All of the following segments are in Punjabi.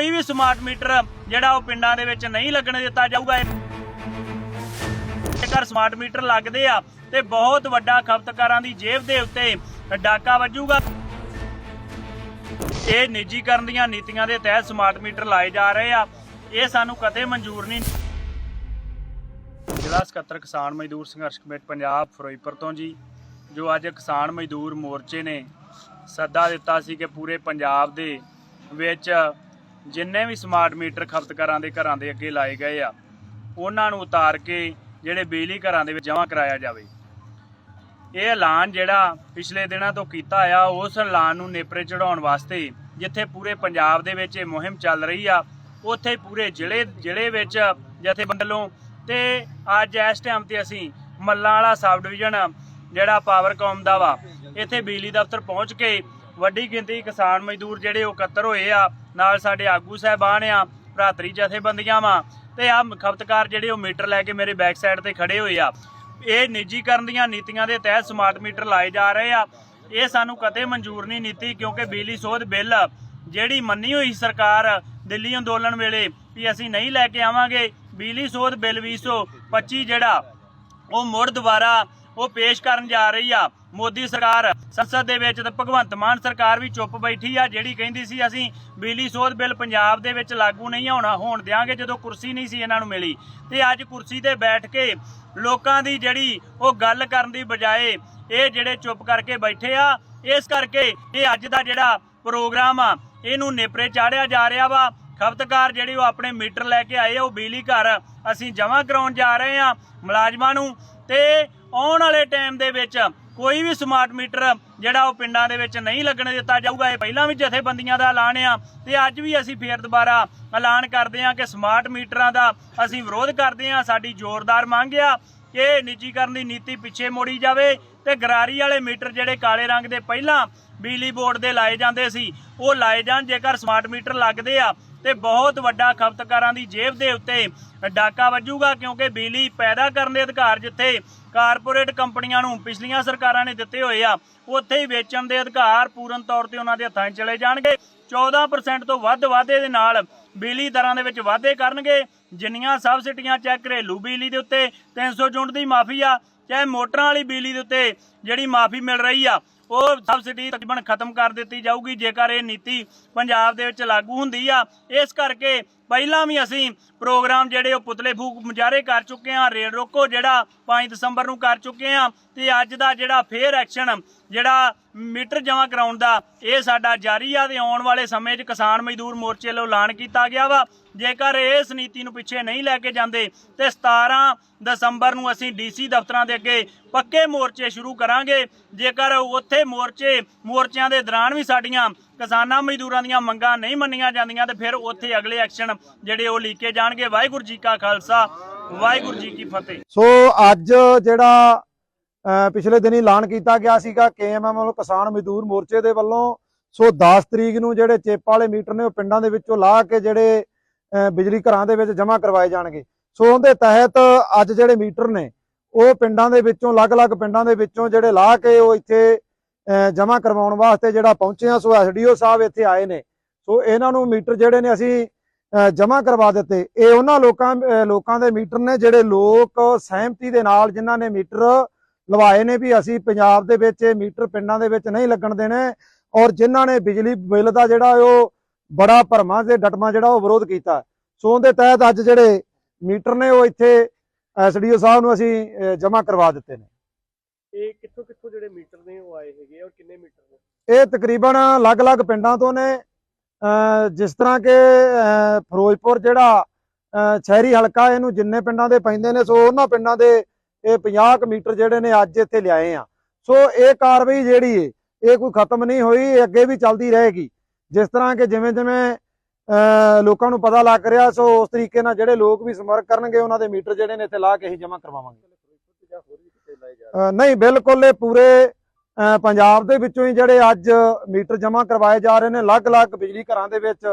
ਕੋਈ ਵੀ ਸਮਾਰਟ ਮੀਟਰ ਜਿਹੜਾ ਉਹ ਪਿੰਡਾਂ ਦੇ ਵਿੱਚ ਨਹੀਂ ਲੱਗਣ ਦਿੱਤਾ ਜਾਊਗਾ। ਜੇਕਰ ਸਮਾਰਟ ਮੀਟਰ ਲੱਗਦੇ ਆ, ਤੇ ਬਹੁਤ ਵੱਡਾ ਖਪਤਕਾਰਾਂ ਦੀ ਜੇਬ ਦੇ ਉੱਤੇ ਡਾਕਾ ਵੱਜੂਗਾ। ਇਹ ਨਿੱਜੀਕਰਨ ਦੀਆਂ ਨੀਤੀਆਂ ਦੇ ਤਹਿਤ ਸਮਾਰਟ ਮੀਟਰ ਲਾਏ ਜਾ ਰਹੇ ਆ। ਇਹ ਸਾਨੂੰ ਕਦੇ ਮਨਜ਼ੂਰ ਨਹੀਂ। ਜ਼ਿਲ੍ਹਾ ਸਕੱਤਰ ਕਿਸਾਨ ਮਜ਼ਦੂਰ ਸੰਘਰਸ਼ ਕਮੇਟੀ ਪੰਜਾਬ, ਫਿਰੋਜ਼ਪੁਰ ਤੋਂ ਜੀ, ਜੋ ਅੱਜ ਕਿਸਾਨ ਮਜ਼ਦੂਰ ਮੋਰਚੇ ਨੇ ਸੱਦਾ ਦਿੱਤਾ ਸੀ ਕਿ ਪੂਰੇ ਪੰਜਾਬ ਦੇ ਵਿੱਚ ਜਿੰਨੇ ਵੀ ਸਮਾਰਟ ਮੀਟਰ ਖਪਤਕਾਰਾਂ ਦੇ ਘਰਾਂ ਦੇ ਅੱਗੇ ਲਾਏ ਗਏ ਆ, ਉਹਨਾਂ ਨੂੰ ਉਤਾਰ ਕੇ ਜਿਹੜੇ ਬਿਜਲੀ ਘਰਾਂ ਦੇ ਵਿੱਚ ਜਮ੍ਹਾਂ ਕਰਾਇਆ ਜਾਵੇ। ਇਹ ਐਲਾਨ ਜਿਹੜਾ ਪਿਛਲੇ ਦਿਨਾਂ ਤੋਂ ਕੀਤਾ ਆ, ਉਸ ਐਲਾਨ ਨੂੰ ਨੇਪਰੇ ਚੜਾਉਣ ਵਾਸਤੇ ਜਿੱਥੇ ਪੂਰੇ ਪੰਜਾਬ ਦੇ ਵਿੱਚ ਇਹ ਮੁਹਿੰਮ ਚੱਲ ਰਹੀ ਆ, ਉੱਥੇ ਪੂਰੇ ਜ਼ਿਲ੍ਹੇ ਜ਼ਿਲ੍ਹੇ ਵਿੱਚ ਜਥੇਬੰਦੀਆਂ ਤੇ ਅੱਜ ਇਸ ਟਾਈਮ ਤੇ ਅਸੀਂ ਮੱਲਾਂ ਵਾਲਾ ਸਬ ਡਿਵੀਜ਼ਨ ਜਿਹੜਾ ਪਾਵਰਕਾਮ ਦਾ ਵਾ, ਇੱਥੇ ਬਿਜਲੀ ਦਫ਼ਤਰ ਪਹੁੰਚ ਕੇ ਵੱਡੀ ਗਿਣਤੀ ਕਿਸਾਨ ਮਜ਼ਦੂਰ ਜਿਹੜੇ ਉਹ ਇਕੱਤਰ ਹੋਏ ਆ, ਨਾਲ ਸਾਡੇ ਆਗੂ ਸਾਹਿਬਾਨ ਆ, ਭਰਾਤਰੀ ਜਥੇਬੰਦੀਆਂ ਵਾ, ਤੇ ਆ ਖਪਤਕਾਰ ਜਿਹੜੇ ਉਹ ਮੀਟਰ ਲੈ ਕੇ ਮੇਰੇ ਬੈਕ ਸਾਈਡ ਤੇ ਖੜੇ ਹੋਏ ਆ। ਇਹ ਨਿੱਜੀਕਰਨ ਦੀਆਂ ਨੀਤੀਆਂ ਦੇ ਤਹਿਤ ਸਮਾਰਟ ਮੀਟਰ ਲਾਏ ਜਾ ਰਹੇ ਆ। ਇਹ ਸਾਨੂੰ ਕਦੇ ਮਨਜ਼ੂਰ ਨਹੀਂ ਨੀਤੀ, ਕਿਉਂਕਿ ਬਿਜਲੀ ਸੋਧ ਬਿੱਲ ਜਿਹੜੀ ਮੰਨੀ ਹੋਈ ਸਰਕਾਰ ਦਿੱਲੀ ਅੰਦੋਲਨ ਵੇਲੇ ਵੀ ਅਸੀਂ ਨਹੀਂ ਲੈ ਕੇ ਆਵਾਂਗੇ, ਬਿਜਲੀ ਸੋਧ ਬਿੱਲ 2025 ਜਿਹੜਾ ਉਹ ਮੁੜ ਦੁਬਾਰਾ ਉਹ ਪੇਸ਼ ਕਰਨ ਜਾ ਰਹੀ ਆ। ਮੋਦੀ ਸਰਕਾਰ ਸੰਸਦ ਦੇ ਵਿੱਚ ਤੇ ਭਗਵੰਤ ਮਾਨ ਸਰਕਾਰ ਵੀ ਚੁੱਪ ਬੈਠੀ ਆ, ਜਿਹੜੀ ਕਹਿੰਦੀ ਸੀ ਅਸੀਂ ਬਿਜਲੀ ਸੋਧ ਬਿੱਲ ਪੰਜਾਬ ਦੇ ਵਿੱਚ ਲਾਗੂ ਨਹੀਂ ਹੋਣਾ ਹੋਣ ਦਿਆਂਗੇ ਜਦੋਂ ਕੁਰਸੀ ਨਹੀਂ ਸੀ ਇਹਨਾਂ ਨੂੰ ਮਿਲੀ। ਤੇ ਅੱਜ ਕੁਰਸੀ ਤੇ ਬੈਠ ਕੇ ਲੋਕਾਂ ਦੀ ਜਿਹੜੀ ਉਹ ਗੱਲ ਕਰਨ ਦੀ ਬਜਾਏ ਇਹ ਜਿਹੜੇ ਚੁੱਪ ਕਰਕੇ ਬੈਠੇ ਆ, ਇਸ ਕਰਕੇ ਇਹ ਅੱਜ ਦਾ ਜਿਹੜਾ ਪ੍ਰੋਗਰਾਮ ਆ, ਇਹਨੂੰ ਨੇਪਰੇ ਚਾੜਿਆ ਜਾ ਰਿਹਾ ਵਾ। ਖਪਤਕਾਰ ਜਿਹੜੇ ਉਹ ਆਪਣੇ ਮੀਟਰ ਲੈ ਕੇ ਆਏ ਉਹ ਬਿਜਲੀ ਘਰ ਅਸੀਂ ਜਮ੍ਹਾਂ ਕਰਾਉਣ ਜਾ ਰਹੇ ਆ ਮੁਲਾਜ਼ਮਾਂ ਨੂੰ। ਤੇ ਆਉਣ ਵਾਲੇ ਟਾਈਮ ਦੇ ਵਿੱਚ ਕੋਈ ਵੀ ਸਮਾਰਟ ਮੀਟਰ ਜਿਹੜਾ ਉਹ ਪਿੰਡਾਂ ਦੇ ਵਿੱਚ ਨਹੀਂ ਲੱਗਣ ਦਿੱਤਾ ਜਾਊਗਾ। ਇਹ ਪਹਿਲਾਂ ਵੀ ਜਥੇਬੰਦੀਆਂ ਦਾ ਐਲਾਨ ਆ ਤੇ ਅੱਜ ਵੀ ਅਸੀਂ ਫੇਰ ਦੁਬਾਰਾ ਐਲਾਨ ਕਰਦੇ ਹਾਂ ਕਿ ਸਮਾਰਟ ਮੀਟਰਾਂ ਦਾ ਅਸੀਂ ਵਿਰੋਧ ਕਰਦੇ ਹਾਂ। ਸਾਡੀ ਜ਼ੋਰਦਾਰ ਮੰਗ ਆ ਕਿ ਨਿੱਜੀਕਰਨ ਦੀ ਨੀਤੀ ਪਿੱਛੇ ਮੋੜੀ ਜਾਵੇ ਤੇ ਗਰਾਰੀ ਵਾਲੇ ਮੀਟਰ ਜਿਹੜੇ ਕਾਲੇ ਰੰਗ ਦੇ ਪਹਿਲਾਂ ਬਿਜਲੀ ਬੋਰਡ ਦੇ ਲਾਏ ਜਾਂਦੇ ਸੀ, ਉਹ ਲਾਏ ਜਾਣ। ਜੇਕਰ ਸਮਾਰਟ ਮੀਟਰ ਲੱਗਦੇ ਆ ਤੇ ਬਹੁਤ ਵੱਡਾ ਖਪਤਕਾਰਾਂ ਦੀ ਜੇਬ ਦੇ ਉੱਤੇ ਡਾਕਾ ਵੱਜੂਗਾ ਕਿਉਂਕਿ ਬਿਜਲੀ ਪੈਦਾ ਕਰਨ ਦੇ ਅਧਿਕਾਰ ਜਿੱਥੇ ਕਾਰਪੋਰੇਟ ਕੰਪਨੀਆਂ ਨੂੰ ਪਿਛਲੀਆਂ ਸਰਕਾਰਾਂ ਨੇ ਦਿੱਤੇ ਹੋਏ ਆ, ਉੱਥੇ ਹੀ ਵੇਚਣ ਦੇ ਅਧਿਕਾਰ ਪੂਰਨ ਤੌਰ ਤੇ ਉਹਨਾਂ ਦੇ ਹੱਥਾਂ 'ਚ ਚਲੇ ਜਾਣਗੇ। 14% ਤੋਂ ਵੱਧ ਵਾਧੇ ਦੇ ਨਾਲ ਬਿਜਲੀ ਦਰਾਂ ਦੇ ਵਿੱਚ ਵਾਧੇ ਕਰਨਗੇ। ਜਿੰਨੀਆਂ ਸਬਸਿਡੀਆਂ ਚਾਹੇ ਘਰੇਲੂ ਬਿਜਲੀ ਦੇ ਉੱਤੇ 300 ਯੂਨਿਟ ਦੀ ਮਾਫੀ ਆ, ਚਾਹੇ ਮੋਟਰਾਂ ਵਾਲੀ ਬਿਜਲੀ ਦੇ ਉੱਤੇ ਜਿਹੜੀ ਮਾਫੀ ਮਿਲ ਰਹੀ ਆ ਉਹ ਸਬਸਿਡੀ ਤਕਰੀਬਨ ਖਤਮ ਕਰ ਦਿੱਤੀ ਜਾਊਗੀ, ਜੇਕਰ ਇਹ ਨੀਤੀ ਪੰਜਾਬ ਦੇ ਵਿੱਚ ਲਾਗੂ ਹੁੰਦੀ ਆ, ਇਸ ਕਰਕੇ ਪਹਿਲਾਂ ਵੀ ਅਸੀਂ ਪ੍ਰੋਗਰਾਮ ਜਿਹੜੇ ਉਹ ਪੁਤਲੇ ਫੂਕ ਮੁਜ਼ਾਹਰੇ ਕਰ ਚੁੱਕੇ ਆ ਰੇਲ ਰੋਕੋ ਜਿਹੜਾ 5 ਦਸੰਬਰ ਨੂੰ ਕਰ ਚੁੱਕੇ ਆ ਤੇ ਅੱਜ ਦਾ ਜਿਹੜਾ ਫੇਰ ਐਕਸ਼ਨ ਜਿਹੜਾ ਮੀਟਰ ਜਮ੍ਹਾਂ ਕਰਾਉਣ ਦਾ, ਇਹ ਸਾਡਾ ਜਾਰੀ ਆ ਤੇ ਆਉਣ ਵਾਲੇ ਸਮੇਂ 'ਚ ਕਿਸਾਨ ਮਜ਼ਦੂਰ ਮੋਰਚੇ ਵੱਲੋਂ ਐਲਾਨ ਕੀਤਾ ਗਿਆ ਵਾ। ਜੇਕਰ ਇਸ ਨੀਤੀ ਨੂੰ ਪਿੱਛੇ ਨਹੀਂ ਲੈ ਕੇ ਜਾਂਦੇ ਤੇ 17 ਦਸੰਬਰ ਨੂੰ ਅਸੀਂ ਡੀਸੀ ਦਫ਼ਤਰਾਂ ਦੇ ਅੱਗੇ ਪੱਕੇ ਮੋਰਚੇ ਸ਼ੁਰੂ ਕਰਾਂਗੇ। ਜੇਕਰ ਉੱਥੇ ਮੋਰਚੇ, ਮੋਰਚਿਆਂ ਦੇ ਦੌਰਾਨ ਵੀ ਸਾਡੀਆਂ ਕਿਸਾਨਾਂ ਮਜ਼ਦੂਰਾਂ ਦੀਆਂ ਮੰਗਾਂ ਨਹੀਂ ਮੰਨੀਆਂ ਜਾਂਦੀਆਂ ਤੇ ਫਿਰ ਉੱਥੇ ਅਗਲੇ ਐਕਸ਼ਨ ਜਿਹੜੇ ਉਹ ਲੀਕੇ ਜਾਣਗੇ। ਵਾਹਿਗੁਰੂ ਜੀ ਕਾ ਖਾਲਸਾ, ਵਾਹਿਗੁਰੂ ਜੀ ਕੀ ਫਤਿਹ। ਸੋ ਅੱਜ ਜਿਹੜਾ ਪਿਛਲੇ ਦਿਨੀ ਐਲਾਨ ਕੀਤਾ ਗਿਆ ਸੀਗਾ ਕੇਐਮਐਮ ਵੱਲੋਂ ਕਿਸਾਨ ਮਜ਼ਦੂਰ ਮੋਰਚੇ ਦੇ ਵੱਲੋਂ। ਸੋ 10 ਤਰੀਕ ਨੂੰ ਜਿਹੜੇ ਚਿੱਪ ਵਾਲੇ ਮੀਟਰ ਨੇ ਉਹ ਪਿੰਡਾਂ ਦੇ ਵਿੱਚੋਂ ਲਾ ਕੇ ਜਿਹੜੇ ਬਿਜਲੀ ਘਰਾਂ ਦੇ ਵਿੱਚ ਜਮ੍ਹਾਂ ਕਰਵਾਏ ਜਾਣਗੇ। ਸੋ ਉਹਦੇ ਤਹਿਤ ਅੱਜ ਜਿਹੜੇ ਮੀਟਰ ਨੇ, ਉਹ ਪਿੰਡਾਂ ਦੇ ਵਿੱਚੋਂ, ਅਲੱਗ-ਅਲੱਗ ਪਿੰਡਾਂ ਦੇ ਵਿੱਚੋਂ ਜਿਹੜੇ ਲਾ ਕੇ ਉਹ ਇੱਥੇ ਜਮ੍ਹਾਂ ਕਰਵਾਉਣ ਵਾਸਤੇ ਜਿਹੜਾ ਪਹੁੰਚੇ ਆ ਸੋ ਐਸਡੀਓ ਸਾਹਿਬ ਇੱਥੇ ਆਏ ਨੇ। ਸੋ ਇਹਨਾਂ ਨੂੰ ਮੀਟਰ ਜਿਹੜੇ ਨੇ ਅਸੀਂ ਜਮ੍ਹਾਂ ਕਰਵਾ ਦਿੱਤੇ। ਇਹ ਉਹਨਾਂ ਲੋਕਾਂ ਲੋਕਾਂ ਦੇ ਮੀਟਰ ਨੇ ਜਿਹੜੇ ਲੋਕ ਸਹਿਮਤੀ ਦੇ ਨਾਲ ਜਿਨ੍ਹਾਂ ਨੇ ਮੀਟਰ ਲਵਾਏ ਨੇ ਵੀ ਅਸੀਂ ਪੰਜਾਬ ਦੇ ਵਿੱਚ ਇਹ ਮੀਟਰ ਪਿੰਡਾਂ ਦੇ ਵਿੱਚ ਨਹੀਂ ਲੱਗਣ ਦੇਣੇ ਔਰ ਜਿਨ੍ਹਾਂ ਨੇ ਬਿਜਲੀ ਬਿੱਲ ਦਾ ਜਿਹੜਾ ਉਹ ਬੜਾ ਭਰਮਾਂ ਤੇ ਡਟਮਾ ਜਿਹੜਾ ਉਹ ਵਿਰੋਧ ਕੀਤਾ। ਸੋ ਉਹਦੇ ਤਹਿਤ ਅੱਜ ਜਿਹੜੇ ਮੀਟਰ ਨੇ ਉਹ ਇੱਥੇ ਐਸਡੀਓ ਸਾਹਿਬ ਨੂੰ ਅਸੀਂ ਜਮ੍ਹਾਂ ਕਰਵਾ ਦਿੱਤੇ ਨੇ। ਇਹ ਕਿੱਥੋਂ ਕਿੱਥੋਂ ਜਿਹੜੇ ਮੀਟਰ ਨੇ ਉਹ ਆਏ ਹੈਗੇ ਔਰ ਕਿੰਨੇ ਮੀਟਰ ਨੇ? ਇਹ ਤਕਰੀਬਨ ਅਲੱਗ-ਅਲੱਗ ਪਿੰਡਾਂ ਤੋਂ ਨੇ। ਜਿਸ ਤਰ੍ਹਾਂ ਕਿ ਫਿਰੋਜ਼ਪੁਰ ਜਿਹੜਾ ਸ਼ਹਿਰੀ ਹਲਕਾ ਇਹਨੂੰ ਜਿੰਨੇ ਪਿੰਡਾਂ ਦੇ ਪੈਂਦੇ ਨੇ, ਸੋ ਉਹਨਾਂ ਪਿੰਡਾਂ ਦੇ ਇਹ 50 ਮੀਟਰ ਜਿਹੜੇ ਨੇ ਅੱਜ ਇੱਥੇ ਲਿਆਏ ਆ। ਸੋ ਇਹ ਕਾਰਵਾਈ ਜਿਹੜੀ ਏ, ਇਹ ਕੋਈ ਖਤਮ ਨਹੀਂ ਹੋਈ, ਇਹ ਅੱਗੇ ਵੀ ਚੱਲਦੀ ਰਹੇਗੀ। ਜਿਸ ਤਰ੍ਹਾਂ ਕਿ ਜਿਵੇਂ ਜਿਵੇਂ ਅਹ ਲੋਕਾਂ ਨੂੰ ਪਤਾ ਲੱਗ ਰਿਹਾ, ਸੋ ਉਸ ਤਰੀਕੇ ਨਾਲ ਜਿਹੜੇ ਲੋਕ ਵੀ ਸਮਰਕ ਕਰਨਗੇ, ਉਹਨਾਂ ਦੇ ਮੀਟਰ ਜਿਹੜੇ ਨੇ ਇੱਥੇ ਲਾ ਕੇ ਅਸੀਂ ਜਮ੍ਹਾਂ ਕਰਵਾਵਾਂਗੇ ਫਿਰੋਜ਼ਪੁਰ ਤੇ ਜਾਂ ਹੋਰ ਵੀ ਕਿਤੇ ਲਾਏ ਜਾ ਅ, ਨਹੀਂ ਬਿਲਕੁਲ ਇਹ ਪੂਰੇ ਪੰਜਾਬ ਦੇ ਵਿੱਚੋਂ ਹੀ ਜਿਹੜੇ ਅੱਜ ਮੀਟਰ ਜਮ੍ਹਾਂ ਕਰਵਾਏ ਜਾ ਰਹੇ ਨੇ ਅਲੱਗ-ਅਲੱਗ ਬਿਜਲੀ ਘਰਾਂ ਦੇ ਵਿੱਚ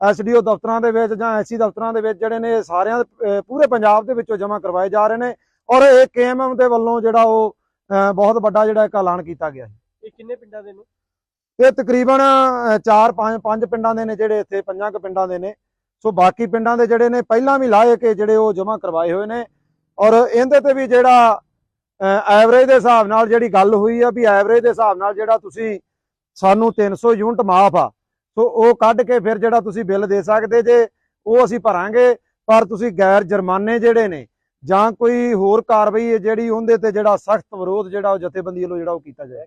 ਐਸਡੀਓ ਦਫ਼ਤਰਾਂ ਦੇ ਵਿੱਚ ਜਾਂ ਐਸਸੀ ਦਫ਼ਤਰਾਂ ਦੇ ਵਿੱਚ ਜਿਹੜੇ ਨੇ ਸਾਰਿਆਂ ਪੂਰੇ ਪੰਜਾਬ ਦੇ ਵਿੱਚੋਂ ਜਮ੍ਹਾਂ ਕਰਵਾਏ ਜਾ ਰਹੇ ਨੇ ਔਰ ਇਹ ਕੇਐਮਐਮ ਦੇ ਵੱਲੋਂ ਜਿਹੜਾ ਉਹ ਬਹੁਤ ਵੱਡਾ ਜਿਹੜਾ ਇੱਕ ਐਲਾਨ ਕੀਤਾ ਗਿਆ ਹੈ ਇਹ ਕਿੰਨੇ ਪਿੰਡਾਂ ਦੇ ਨੇ? ਇਹ ਤਕਰੀਬਨ 4 5 5 ਪਿੰਡਾਂ ਦੇ ਨੇ ਜਿਹੜੇ ਇੱਥੇ ਪੰਜਾਂ ਕੁ ਪਿੰਡਾਂ ਦੇ ਨੇ। ਸੋ ਬਾਕੀ ਪਿੰਡਾਂ ਦੇ ਜਿਹੜੇ ਨੇ ਪਹਿਲਾਂ ਵੀ ਲਾਏ ਕੇ ਜਿਹੜੇ ਉਹ ਜਮ੍ਹਾਂ ਕਰਵਾਏ ਹੋਏ ਨੇ ਔਰ ਇਹਦੇ ਤੇ ਵੀ ਜਿਹੜਾ ਐਵਰੇਜ ਦੇ ਹਿਸਾਬ ਨਾਲ ਜਿਹੜੀ ਗੱਲ ਹੋਈ ਆ ਵੀ ਐਵਰੇਜ ਦੇ ਹਿਸਾਬ ਨਾਲ ਜਿਹੜਾ ਤੁਸੀਂ ਸਾਨੂੰ 300 ਯੂਨਿਟ ਮਾਫ ਆ ਸੋ ਉਹ ਕੱਢ ਕੇ ਫਿਰ ਜਿਹੜਾ ਤੁਸੀਂ ਬਿੱਲ ਦੇ ਸਕਦੇ ਜੇ ਉਹ ਅਸੀਂ ਭਰਾਂਗੇ ਪਰ ਤੁਸੀਂ ਗੈਰ ਜੁਰਮਾਨੇ ਜਿਹੜੇ ਨੇ ਜਾਂ ਕੋਈ ਹੋਰ ਕਾਰਵਾਈ ਹੈ ਜਿਹੜੀ ਉਹਦੇ ਤੇ ਜਿਹੜਾ ਸਖਤ ਵਿਰੋਧ ਜਿਹੜਾ ਉਹ ਜਥੇਬੰਦੀ ਵੱਲੋਂ ਜਿਹੜਾ ਉਹ ਕੀਤਾ ਜਾਏ।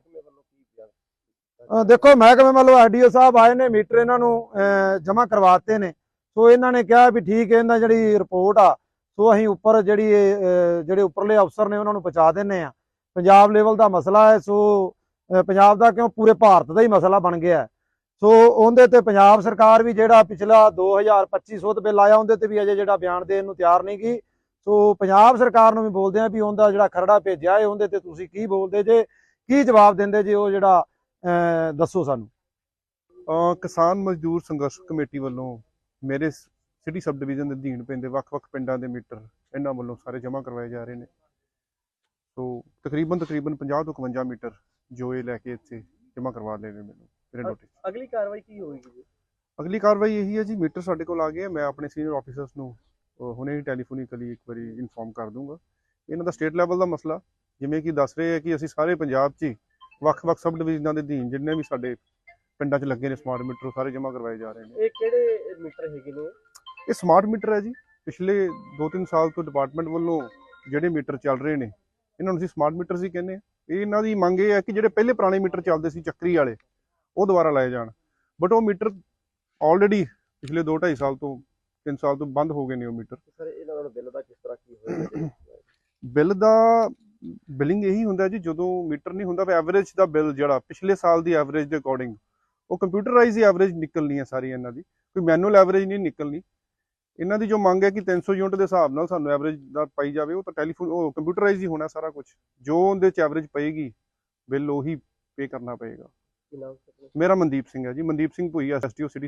ਦੇਖੋ ਮਹਿਕਮੇ ਵੱਲੋਂ ਆਰਡੀਓ ਸਾਹਿਬ ਆਏ ਨੇ ਮੀਟਰ ਇਹਨਾਂ ਨੂੰ ਜਮ੍ਹਾਂ ਕਰਵਾਤੇ ਨੇ ਸੋ ਇਹਨਾਂ ਨੇ ਕਿਹਾ ਵੀ ਠੀਕ ਹੈ ਇਹਨਾਂ ਜਿਹੜੀ ਰਿਪੋਰਟ ਆ ਸੋ ਅਸੀਂ ਉੱਪਰ ਜਿਹੜੀ ਜਿਹੜੇ ਉੱਪਰਲੇ ਅਫਸਰ ਨੇ ਉਹਨਾਂ ਨੂੰ ਪਹੁੰਚਾ ਦਿੰਨੇ ਆ ਪੰਜਾਬ ਲੈਵਲ ਦਾ ਮਸਲਾ ਹੈ, ਸੋ ਪੰਜਾਬ ਦਾ ਕਿਉਂ? ਪੂਰੇ ਭਾਰਤ ਦਾ ਹੀ ਮਸਲਾ ਬਣ ਗਿਆ ਸੋ ਉਹਦੇ ਤੇ ਪੰਜਾਬ ਸਰਕਾਰ ਵੀ ਜਿਹੜਾ ਪਿਛਲਾ 2025 ਤੇ ਬਿੱਲ ਆਇਆ, ਉਹਦੇ ਤੇ ਵੀ ਅਜੇ ਜਿਹੜਾ ਬਿਆਨ ਦੇਣ ਨੂੰ ਤਿਆਰ ਨਹੀਂ ਗਈ ਸੋ ਪੰਜਾਬ ਸਰਕਾਰ ਨੂੰ ਵੀ ਬੋਲਦੇ ਆ ਵੀ ਉਹਦਾ ਜਿਹੜਾ ਖਰੜਾ ਭੇਜਿਆ ਹੈ, ਉਹਦੇ ਤੇ ਤੁਸੀਂ ਕੀ ਬੋਲਦੇ ਜੇ, ਕੀ ਜਵਾਬ ਦਿੰਦੇ ਜੇ ਉਹ ਜਿਹੜਾ, ਅਹ, ਦੱਸੋ ਸਾਨੂੰ। ਕਿਸਾਨ ਮਜ਼ਦੂਰ ਸੰਘਰਸ਼ ਕਮੇਟੀ ਵੱਲੋਂ ਮੇਰੇ ਸਿਟੀ ਸਬ ਡਿਵੀਜ਼ਨ ਦੇ ਅਧੀਨ ਪੈਂਦੇ ਵੱਖ-ਵੱਖ ਪਿੰਡਾਂ ਦੇ ਮੀਟਰ ਇਹਨਾਂ ਵੱਲੋਂ ਸਾਰੇ ਜਮ੍ਹਾਂ ਕਰਵਾਏ ਜਾ ਰਹੇ ਨੇ। ਸੋ ਤਕਰੀਬਨ ਤਕਰੀਬਨ 50 ਤੋਂ 51 ਮੀਟਰ ਜੋ ਇਹ ਲੈ ਕੇ ਇੱਥੇ ਜਮ੍ਹਾਂ ਕਰਵਾ ਲਏ ਨੇ ਮੈਨੂੰ ਮੇਰੇ ਨੋਟਿਸ ਅਗਲੀ ਕਾਰਵਾਈ ਕੀ ਹੋਏਗੀ ਜੀ? ਅਗਲੀ ਕਾਰਵਾਈ ਇਹੀ ਹੈ ਜੀ ਮੀਟਰ ਸਾਡੇ ਕੋਲ ਆ ਗਏ। ਮੈਂ ਆਪਣੇ ਸੀਨੀਅਰ ਆਫੀਸਰਸ ਨੂੰ ਹੁਣੇ ਹੀ ਟੈਲੀਫੋਨਿਕਲੀ ਇੱਕ ਵਾਰੀ ਇਨਫੋਰਮ ਕਰ ਦੂੰਗਾ। ਇਹਨਾਂ ਦਾ ਸਟੇਟ ਲੈਵਲ ਦਾ ਮਸਲਾ ਜਿਵੇਂ ਕਿ ਦੱਸ ਰਹੇ ਹੈ ਕਿ ਅਸੀਂ ਸਾਰੇ ਪੰਜਾਬ 'ਚ ਵੱਖ-ਵੱਖ ਸਬ ਡਿਵੀਜ਼ਨਾਂ ਦੇ ਅਧੀਨ ਜਿੰਨੇ ਵੀ ਸਾਡੇ ਪਿੰਡਾਂ 'ਚ ਲੱਗੇ ਨੇ ਸਮਾਰਟ ਮੀਟਰ ਸਾਰੇ ਜਮ੍ਹਾਂ ਕਰਵਾਏ ਜਾ ਰਹੇ ਨੇ। ਇਹ ਕਿਹੜੇ ਮੀਟਰ ਹੈਗੇ ਨੇ? ਇਹ ਸਮਾਰਟ ਮੀਟਰ ਹੈ ਜੀ। ਪਿਛਲੇ 2-3 ਸਾਲ ਤੋਂ ਡਿਪਾਰਟਮੈਂਟ ਵੱਲੋਂ ਜਿਹੜੇ ਮੀਟਰ ਚੱਲ ਰਹੇ ਨੇ ਇਹਨਾਂ ਨੂੰ ਅਸੀਂ ਸਮਾਰਟ ਮੀਟਰਸ ਹੀ ਕਹਿੰਦੇ ਆ ਇਹ ਇਹਨਾਂ ਦੀ ਮੰਗ ਇਹ ਹੈ ਕਿ ਜਿਹੜੇ ਪਹਿਲੇ ਪੁਰਾਣੇ ਮੀਟਰ ਚੱਲਦੇ ਸੀ ਚੱਕਰੀ ਵਾਲੇ ਉਹ ਦੁਬਾਰਾ ਲਾਏ ਜਾਣ। ਬਟ ਉਹ ਮੀਟਰ ਆਲਰੇਡੀ ਪਿਛਲੇ 2-2.5 ਸਾਲ ਤੋਂ 3 ਸਾਲ ਤੋਂ ਬੰਦ ਹੋ ਗਏ ਨੇ ਉਹ ਮੀਟਰ ਸਰ ਇਹਨਾਂ ਦਾ ਬਿੱਲ ਦਾ ਕਿਸ ਤਰ੍ਹਾਂ ਕੀ ਹੋਏਗਾ ਬਿੱਲ ਦਾ ਬਿਲਿੰਗ ਇਹੀ ਹੁੰਦਾ ਜੀ ਜਦੋਂ ਮੀਟਰ ਨਹੀਂ ਹੁੰਦਾ ਫਿਰ ਐਵਰੇਜ ਦਾ ਬਿੱਲ ਜਿਹੜਾ ਪਿਛਲੇ ਸਾਲ ਦੀ ਐਵਰੇਜ ਦੇ ਅਕੋਰਡਿੰਗ ਉਹ ਕੰਪਿਊਟਰਾਈਜ਼ ਹੀ ਐਵਰੇਜ ਨਿਕਲਣੀ ਹੈ ਸਾਰੀ ਇਹਨਾਂ ਦੀ। ਕੋਈ ਮੈਨੂਅਲ ਐਵਰੇਜ ਨਹੀਂ ਨਿਕਲਣੀ। ਇਹਨਾਂ ਦੀ ਜੋ ਮੰਗ ਹੈ ਕਿ 300 ਯੂਨਿਟ ਦੇ ਹਿਸਾਬ ਨਾਲ ਸਾਨੂੰ ਐਵਰੇਜ ਦਾ ਪਾਈ ਜਾਵੇ ਉਹ ਤਾਂ ਟੈਲੀਫੋਨ ਉਹ ਕੰਪਿਊਟਰਾਈਜ਼ ਹੀ ਹੋਣਾ ਸਾਰਾ ਕੁਝ ਜੋ ਉਹਦੇ ਚ ਐਵਰੇਜ ਪਏਗੀ ਬਿੱਲ ਉਹੀ ਪੇ ਕਰਨਾ ਪਏਗਾ। ਮੇਰਾ ਮਨਦੀਪ ਸਿੰਘ ਹੈ ਜੀ। ਮਨਦੀਪ ਸਿੰਘ ਭੁਈ ਐਸਟੀਓ ਸਿਟੀ